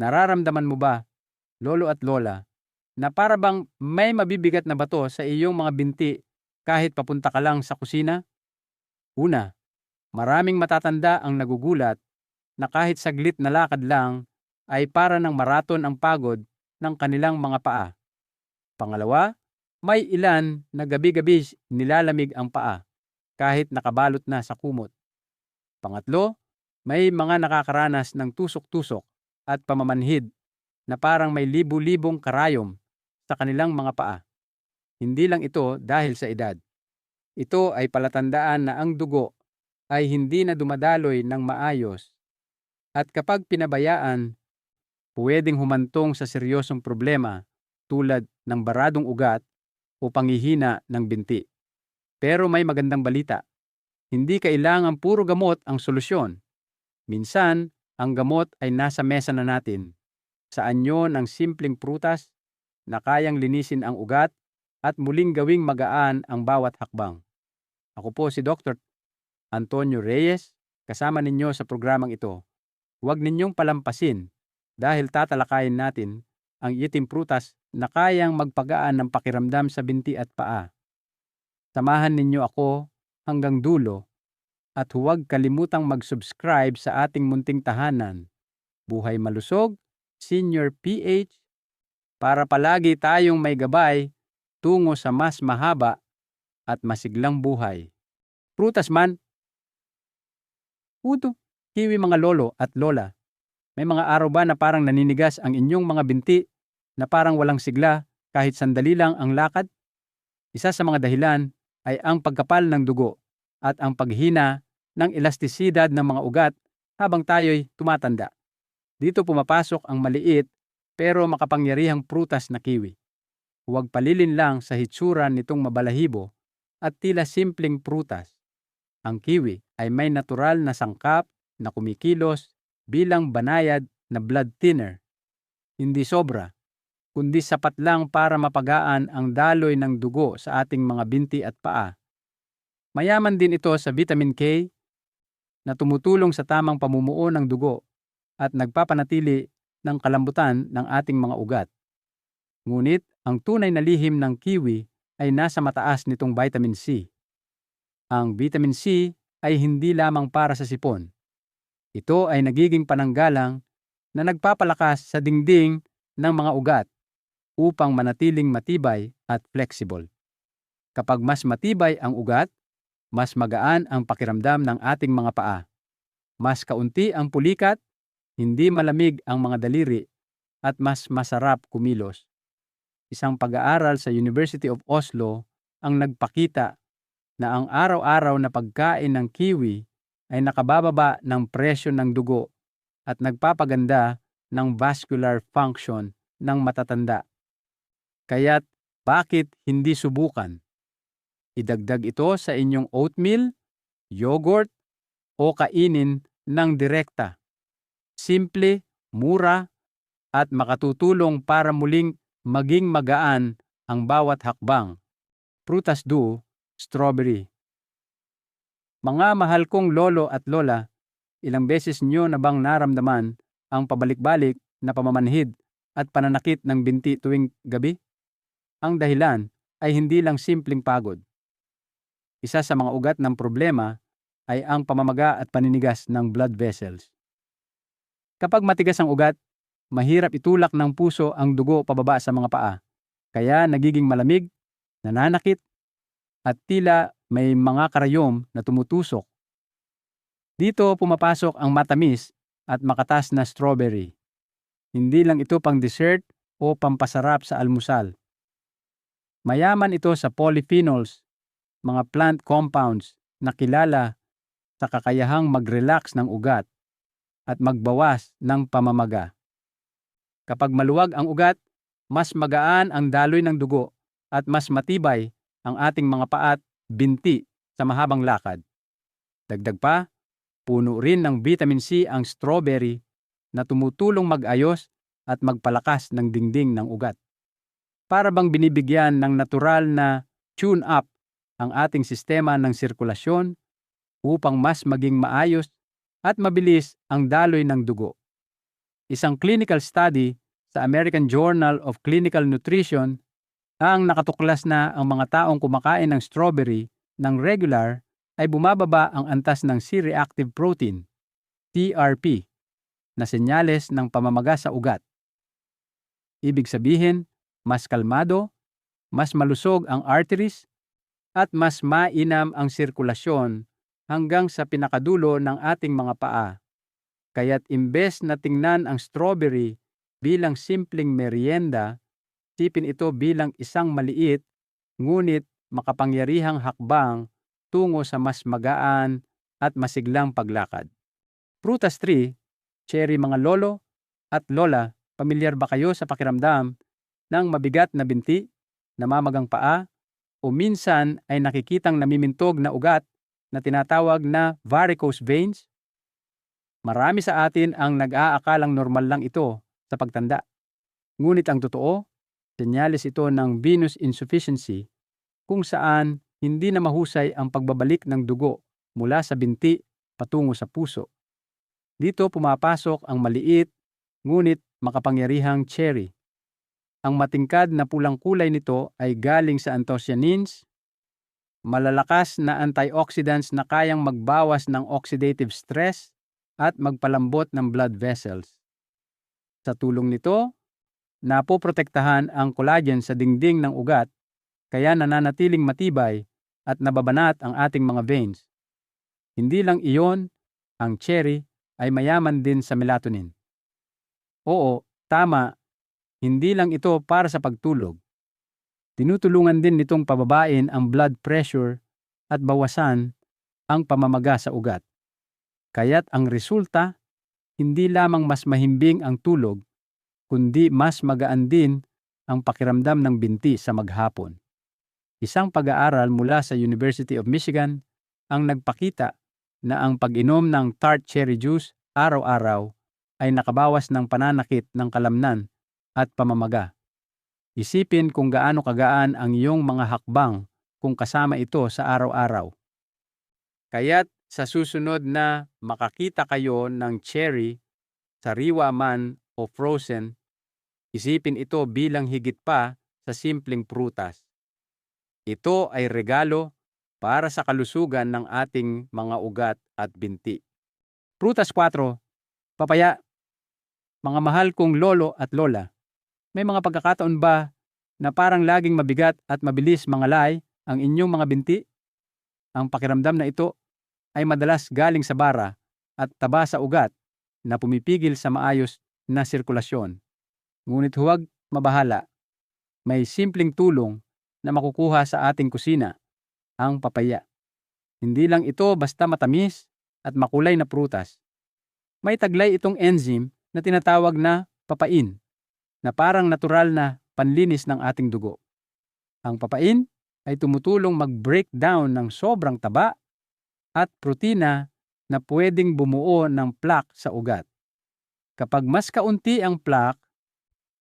Nararamdaman mo ba, lolo at lola, na para bang may mabibigat na bato sa iyong mga binti kahit papunta ka lang sa kusina? Una, maraming matatanda ang nagugulat na kahit saglit na lakad lang ay para ng maraton ang pagod ng kanilang mga paa. Pangalawa, may ilan na gabi-gabi nilalamig ang paa kahit nakabalot na sa kumot. Pangatlo, may mga nakakaranas ng tusok-tusok at pamamanhid na parang may libu-libong karayom sa kanilang mga paa. Hindi lang ito dahil sa edad. Ito ay palatandaan na ang dugo ay hindi na dumadaloy ng maayos at kapag pinabayaan, pwedeng humantong sa seryosong problema tulad ng baradong ugat o pangihina ng binti. Pero may magandang balita. Hindi kailangan puro gamot ang solusyon. Minsan, ang gamot ay nasa mesa na natin. Sa anyo ng simpleng prutas na kayang linisin ang ugat at muling gawing magaan ang bawat hakbang. Ako po si Dr. Antonio Reyes, kasama ninyo sa programang ito. Huwag ninyong palampasin dahil tatalakayin natin ang itim prutas na kayang magpagaan ng pakiramdam sa binti at paa. Samahan ninyo ako hanggang dulo at huwag kalimutang mag-subscribe sa ating munting tahanan. Buhay Malusog, Senior PH, para palagi tayong may gabay tungo sa mas mahaba at masiglang buhay. Prutas man, Uto, kiwi mga lolo at lola. May mga araw ba na parang naninigas ang inyong mga binti na parang walang sigla kahit sandali lang ang lakad? Isa sa mga dahilan ay ang pagkapal ng dugo at ang paghina ng elastisidad ng mga ugat habang tayo'y tumatanda. Dito pumapasok ang maliit pero makapangyarihang prutas na kiwi. Huwag palilin lang sa hitsura nitong mabalahibo at tila simpleng prutas. Ang kiwi ay may natural na sangkap na kumikilos bilang banayad na blood thinner. Hindi sobra, kundi sapat lang para mapagaan ang daloy ng dugo sa ating mga binti at paa. Mayaman din ito sa vitamin K na tumutulong sa tamang pamumuo ng dugo at nagpapanatili ng kalambutan ng ating mga ugat. Ngunit ang tunay na lihim ng kiwi ay nasa mataas nitong vitamin C. Ang vitamin C ay hindi lamang para sa sipon. Ito ay nagiging pananggalang na nagpapalakas sa dingding ng mga ugat upang manatiling matibay at flexible. Kapag mas matibay ang ugat, mas magaan ang pakiramdam ng ating mga paa. Mas kaunti ang pulikat, hindi malamig ang mga daliri, at mas masarap kumilos. Isang pag-aaral sa University of Oslo ang nagpakita na ang araw-araw na pagkain ng kiwi ay nakabababa ng presyo ng dugo at nagpapaganda ng vascular function ng matatanda. Kaya't bakit hindi subukan? Idagdag ito sa inyong oatmeal, yogurt, o kainin ng direkta. Simple, mura, at makatutulong para muling maging magaan ang bawat hakbang. Prutas do strawberry. Mga mahal kong lolo at lola, ilang beses nyo na bang naramdaman ang pabalik-balik na pamamanhid at pananakit ng binti tuwing gabi? Ang dahilan ay hindi lang simpleng pagod. Isa sa mga ugat ng problema ay ang pamamaga at paninigas ng blood vessels. Kapag matigas ang ugat, mahirap itulak ng puso ang dugo pababa sa mga paa. Kaya nagiging malamig, nananakit, at tila may mga karayom na tumutusok. Dito pumapasok ang matamis at makatas na strawberry. Hindi lang ito pang dessert o pampasarap sa almusal. Mayaman ito sa polyphenols, mga plant compounds na kilala sa kakayahang mag-relax ng ugat at magbawas ng pamamaga. Kapag maluwag ang ugat, mas magaan ang daloy ng dugo at mas matibay ang ating mga paat binti sa mahabang lakad. Dagdag pa, puno rin ng vitamin C ang strawberry na tumutulong mag-ayos at magpalakas ng dingding ng ugat. Para bang binibigyan ng natural na tune-up ang ating sistema ng sirkulasyon upang mas maging maayos at mabilis ang daloy ng dugo. isang clinical study sa American Journal of Clinical Nutrition ang nakatuklas na ang mga taong kumakain ng strawberry ng regular ay bumababa ang antas ng C-reactive protein, TRP, na senyales ng pamamaga sa ugat. Ibig sabihin, mas kalmado, mas malusog ang arteries, at mas mainam ang sirkulasyon hanggang sa pinakadulo ng ating mga paa. Kaya't imbes na tingnan ang strawberry bilang simpleng merienda, sipin ito bilang isang maliit ngunit makapangyarihang hakbang tungo sa mas magaan at masiglang paglakad. Prutas 3, cherry mga lolo at lola, pamilyar ba kayo sa pakiramdam ng mabigat na binti, namamagang paa, o minsan ay nakikitang namimintog na ugat na tinatawag na varicose veins? Marami sa atin ang nag-aakalang normal lang ito sa pagtanda. Ngunit ang totoo, senyales ito ng venous insufficiency kung saan hindi na mahusay ang pagbabalik ng dugo mula sa binti patungo sa puso. Dito pumapasok ang maliit ngunit makapangyarihang cherry. Ang matingkad na pulang kulay nito ay galing sa anthocyanins, malalakas na antioxidants na kayang magbawas ng oxidative stress at magpalambot ng blood vessels. Sa tulong nito, napoprotektahan ang collagen sa dingding ng ugat kaya nananatiling matibay at nababanat ang ating mga veins. Hindi lang iyon, ang cherry ay mayaman din sa melatonin. Oo, tama, hindi lang ito para sa pagtulog. Tinutulungan din nitong pababain ang blood pressure at bawasan ang pamamaga sa ugat. Kaya't ang resulta, hindi lamang mas mahimbing ang tulog, kundi mas magaan din ang pakiramdam ng binti sa maghapon. Isang pag-aaral mula sa University of Michigan ang nagpakita na ang pag-inom ng tart cherry juice araw-araw ay nakabawas ng pananakit ng kalamnan at pamamaga. Isipin kung gaano kagaan ang iyong mga hakbang kung kasama ito sa araw-araw. Kaya't sa susunod na makakita kayo ng cherry, sariwa man o frozen, isipin ito bilang higit pa sa simpleng prutas. Ito ay regalo para sa kalusugan ng ating mga ugat at binti. Prutas 4. Papaya. Mga mahal kong lolo at lola, may mga pagkakataon ba na parang laging mabigat at mabilis mangalay ang inyong mga binti? Ang pakiramdam na ito ay madalas galing sa bara at taba sa ugat na pumipigil sa maayos na sirkulasyon. Ngunit huwag mabahala. May simpleng tulong na makukuha sa ating kusina, ang papaya. Hindi lang ito basta matamis at makulay na prutas. May taglay itong enzyme na tinatawag na papain, na parang natural na panlinis ng ating dugo. Ang papain ay tumutulong mag-break down ng sobrang taba at protina na pwedeng bumuo ng plaque sa ugat. Kapag mas kaunti ang plaque,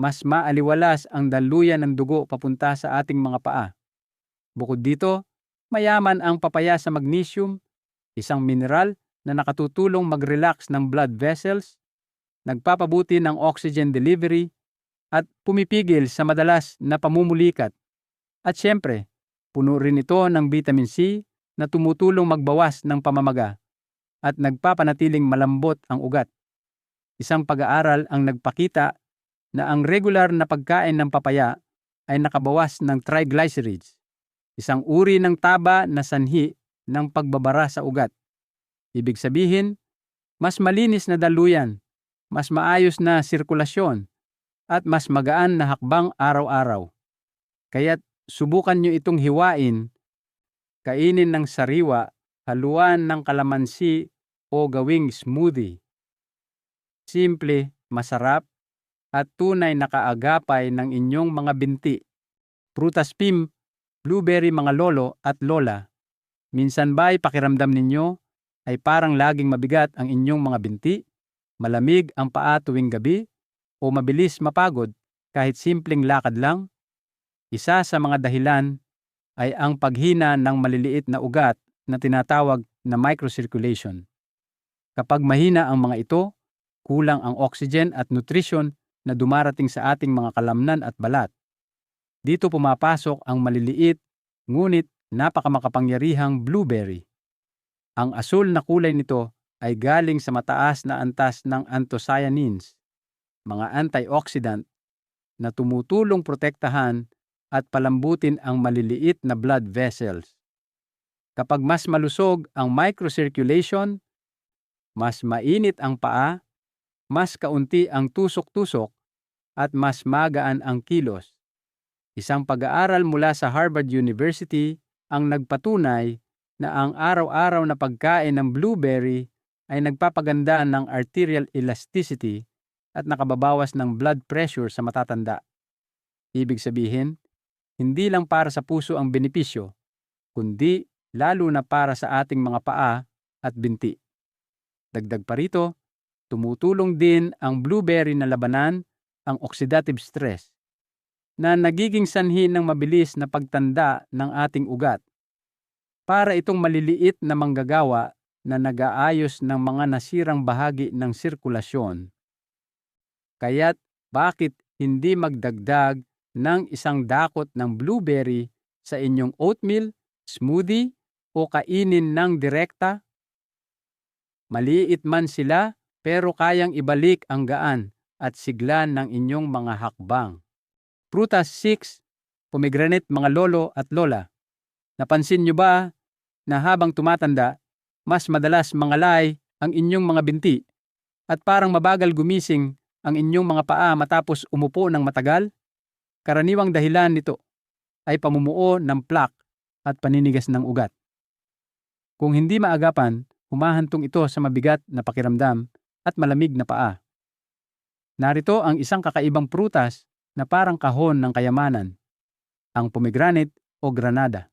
mas maaliwalas ang daluyan ng dugo papunta sa ating mga paa. Bukod dito, mayaman ang papaya sa magnesium, isang mineral na nakatutulong mag-relax ng blood vessels, nagpapabuti ng oxygen delivery, at pumipigil sa madalas na pamumulikat. At siyempre, puno rin ito ng vitamin C na tumutulong magbawas ng pamamaga at nagpapanatiling malambot ang ugat. Isang pag-aaral ang nagpakita na ang regular na pagkain ng papaya ay nakabawas ng triglycerides, isang uri ng taba na sanhi ng pagbabara sa ugat. Ibig sabihin, mas malinis na daluyan, mas maayos na sirkulasyon, at mas magaan na hakbang araw-araw. Kaya't subukan nyo itong hiwain, kainin ng sariwa, haluan ng kalamansi o gawing smoothie. Simple, masarap, at tunay na kaagapay ng inyong mga binti. Prutas pim, blueberry mga lolo at lola. Minsan ba'y pakiramdam ninyo ay parang laging mabigat ang inyong mga binti, malamig ang paa tuwing gabi, o mabilis mapagod kahit simpleng lakad lang? Isa sa mga dahilan ay ang paghina ng maliliit na ugat na tinatawag na microcirculation. Kapag mahina ang mga ito, kulang ang oxygen at nutrition na dumarating sa ating mga kalamnan at balat. Dito pumapasok ang maliliit ngunit napakamakapangyarihang blueberry. Ang asul na kulay nito ay galing sa mataas na antas ng anthocyanins, mga antioxidant na tumutulong protektahan at palambutin ang maliliit na blood vessels. Kapag mas malusog ang microcirculation, mas mainit ang paa, mas kaunti ang tusok-tusok, at mas magaan ang kilos. Isang pag-aaral mula sa Harvard University ang nagpatunay na ang araw-araw na pagkain ng blueberry ay nagpapaganda ng arterial elasticity at nakababawas ng blood pressure sa matatanda. Ibig sabihin, hindi lang para sa puso ang benepisyo, kundi lalo na para sa ating mga paa at binti. Dagdag pa rito, tumutulong din ang blueberry na labanan ang oxidative stress na nagiging sanhi ng mabilis na pagtanda ng ating ugat. Para itong maliliit na manggagawa na nag-aayos ng mga nasirang bahagi ng sirkulasyon. Kaya't bakit hindi magdagdag ng isang dakot ng blueberry sa inyong oatmeal, smoothie o kainin ng direkta? Maliit man sila pero kayang ibalik ang gaan at siglan ng inyong mga hakbang. Prutas 6, pomegranate mga lolo at lola. Napansin nyo ba na habang tumatanda, mas madalas mangalay ang inyong mga binti at parang mabagal gumising ang inyong mga paa matapos umupo ng matagal? Karaniwang dahilan nito ay pamumuo ng plaque at paninigas ng ugat. Kung hindi maagapan, humahantong ito sa mabigat na pakiramdam at malamig na paa. Narito ang isang kakaibang prutas na parang kahon ng kayamanan, ang pomegranate o granada.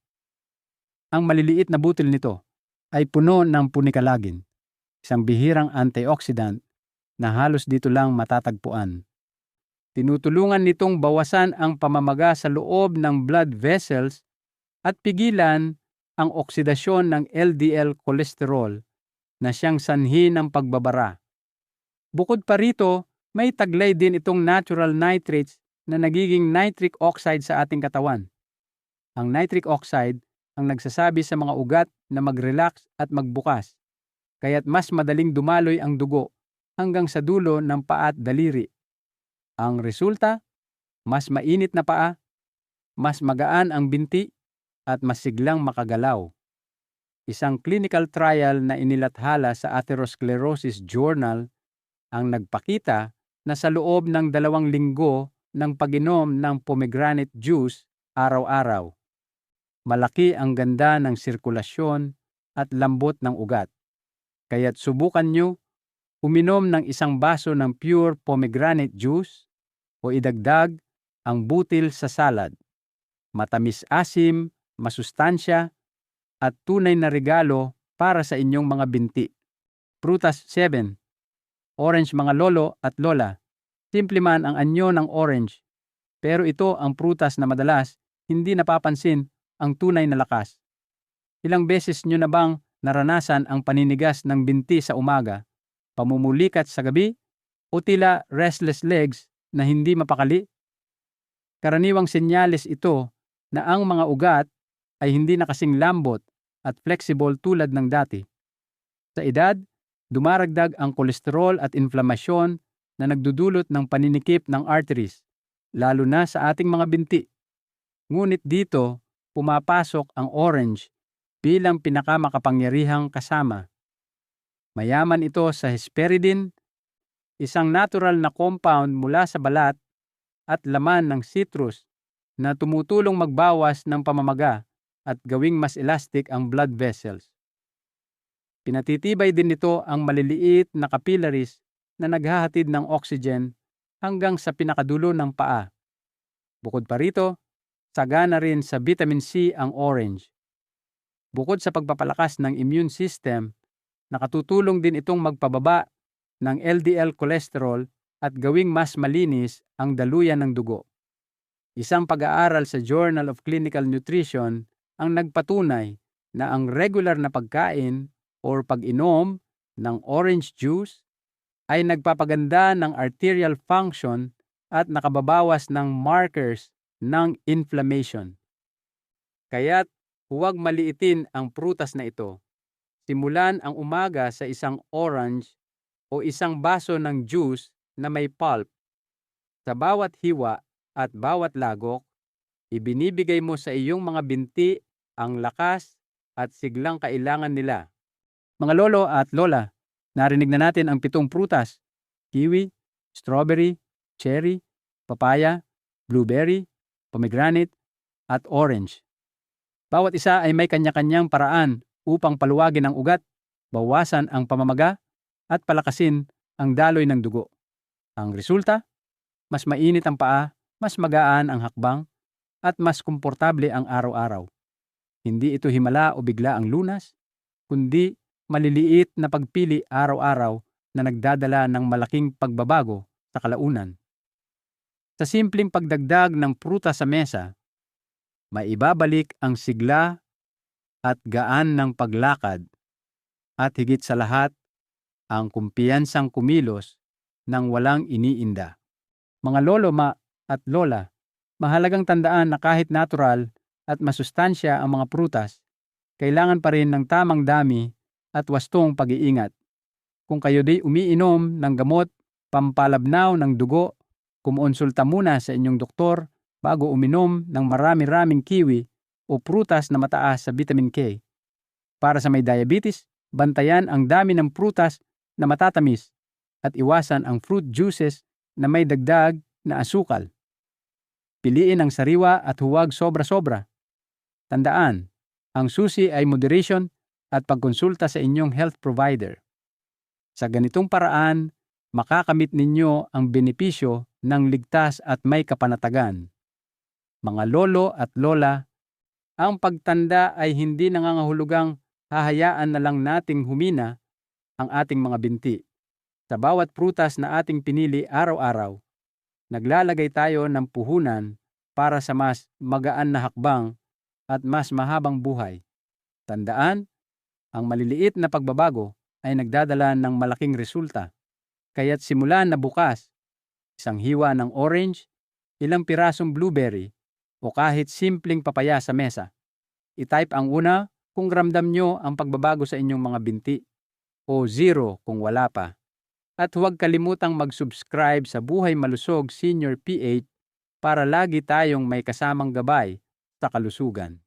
Ang maliliit na butil nito ay puno ng punikalagin, isang bihirang antioxidant na halos dito lang matatagpuan. Tinutulungan nitong bawasan ang pamamaga sa loob ng blood vessels at pigilan ang oksidasyon ng LDL cholesterol na siyang sanhi ng pagbabara. Bukod pa rito, may taglay din itong natural nitrates na nagiging nitric oxide sa ating katawan. Ang nitric oxide ang nagsasabi sa mga ugat na mag-relax at magbukas, kaya't mas madaling dumaloy ang dugo hanggang sa dulo ng paa at daliri. Ang resulta, mas mainit na paa, mas magaan ang binti, at mas siglang makagalaw. Isang clinical trial na inilathala sa Atherosclerosis Journal ang nagpakita na sa loob ng dalawang linggo ng pag-inom ng pomegranate juice araw-araw. Malaki ang ganda ng sirkulasyon at lambot ng ugat. Kaya't subukan nyo uminom ng isang baso ng pure pomegranate juice o idagdag ang butil sa salad. Matamis-asim, masustansya, at tunay na regalo para sa inyong mga binti. Prutas 7. Orange mga lolo at lola Simple man ang anyo ng orange, pero ito ang prutas na madalas hindi napapansin ang tunay na lakas. Ilang beses nyo na bang naranasan ang paninigas ng binti sa umaga, pamumulikat sa gabi, o tila restless legs na hindi mapakali? Karaniwang senyales ito na ang mga ugat ay hindi na kasing lambot at flexible tulad ng dati. Sa edad, dumaragdag ang kolesterol at inflamasyon na nagdudulot ng paninikip ng arteries, lalo na sa ating mga binti. Ngunit dito, pumapasok ang orange bilang pinakamakapangyarihang kasama. Mayaman ito sa hesperidin, isang natural na compound mula sa balat at laman ng citrus na tumutulong magbawas ng pamamaga at gawing mas elastic ang blood vessels. Pinatitibay din nito ang maliliit na capillaries na naghahatid ng oxygen hanggang sa pinakadulo ng paa. Bukod pa rito, sagana rin sa vitamin C ang orange. Bukod sa pagpapalakas ng immune system, nakatutulong din itong magpababa ng LDL cholesterol at gawing mas malinis ang daluyan ng dugo. Isang pag-aaral sa Journal of Clinical Nutrition ang nagpatunay na ang regular na pagkain or pag-inom ng orange juice ay nagpapaganda ng arterial function at nakababawas ng markers ng inflammation. Kaya't huwag maliitin ang prutas na ito. Simulan ang umaga sa isang orange o isang baso ng juice na may pulp. Sa bawat hiwa at bawat lagok, ibinibigay mo sa iyong mga binti ang lakas at siglang kailangan nila. Mga lolo at lola, narinig na natin ang pitong prutas. Kiwi, strawberry, cherry, papaya, blueberry, pomegranate, at orange. Bawat isa ay may kanya-kanyang paraan upang paluwagin ang ugat, bawasan ang pamamaga, at palakasin ang daloy ng dugo. Ang resulta, mas mainit ang paa, mas magaan ang hakbang, at mas komportable ang araw-araw. Hindi ito himala o bigla ang lunas, kundi maliliit na pagpili araw-araw na nagdadala ng malaking pagbabago sa kalaunan. Sa simpleng pagdagdag ng pruta sa mesa, maibabalik ang sigla at gaan ng paglakad at higit sa lahat ang kumpiyansang kumilos ng walang iniinda. Mga lolo ma at lola, mahalagang tandaan na kahit natural at masustansya ang mga prutas, kailangan pa rin ng tamang dami at wastong pag-iingat. Kung kayo di umiinom ng gamot, pampalabnaw ng dugo, kumonsulta muna sa inyong doktor bago uminom ng marami-raming kiwi o prutas na mataas sa vitamin K. Para sa may diabetes, bantayan ang dami ng prutas na matatamis at iwasan ang fruit juices na may dagdag na asukal. Piliin ang sariwa at huwag sobra-sobra. Tandaan, ang susi ay moderation at pagkonsulta sa inyong health provider. Sa ganitong paraan, makakamit ninyo ang benepisyo ng ligtas at may kapanatagan. Mga lolo at lola, ang pagtanda ay hindi nangangahulugang hahayaan na lang nating humina ang ating mga binti. Sa bawat prutas na ating pinili araw-araw, naglalagay tayo ng puhunan para sa mas magaan na hakbang at mas mahabang buhay. Tandaan, ang maliliit na pagbabago ay nagdadala ng malaking resulta. Kaya't simulan na bukas, isang hiwa ng orange, ilang pirasong blueberry, o kahit simpleng papaya sa mesa. I-type ang una kung ramdam nyo ang pagbabago sa inyong mga binti o zero kung wala pa. At huwag kalimutang mag-subscribe sa Buhay Malusog Senior PH para lagi tayong may kasamang gabay sa kalusugan.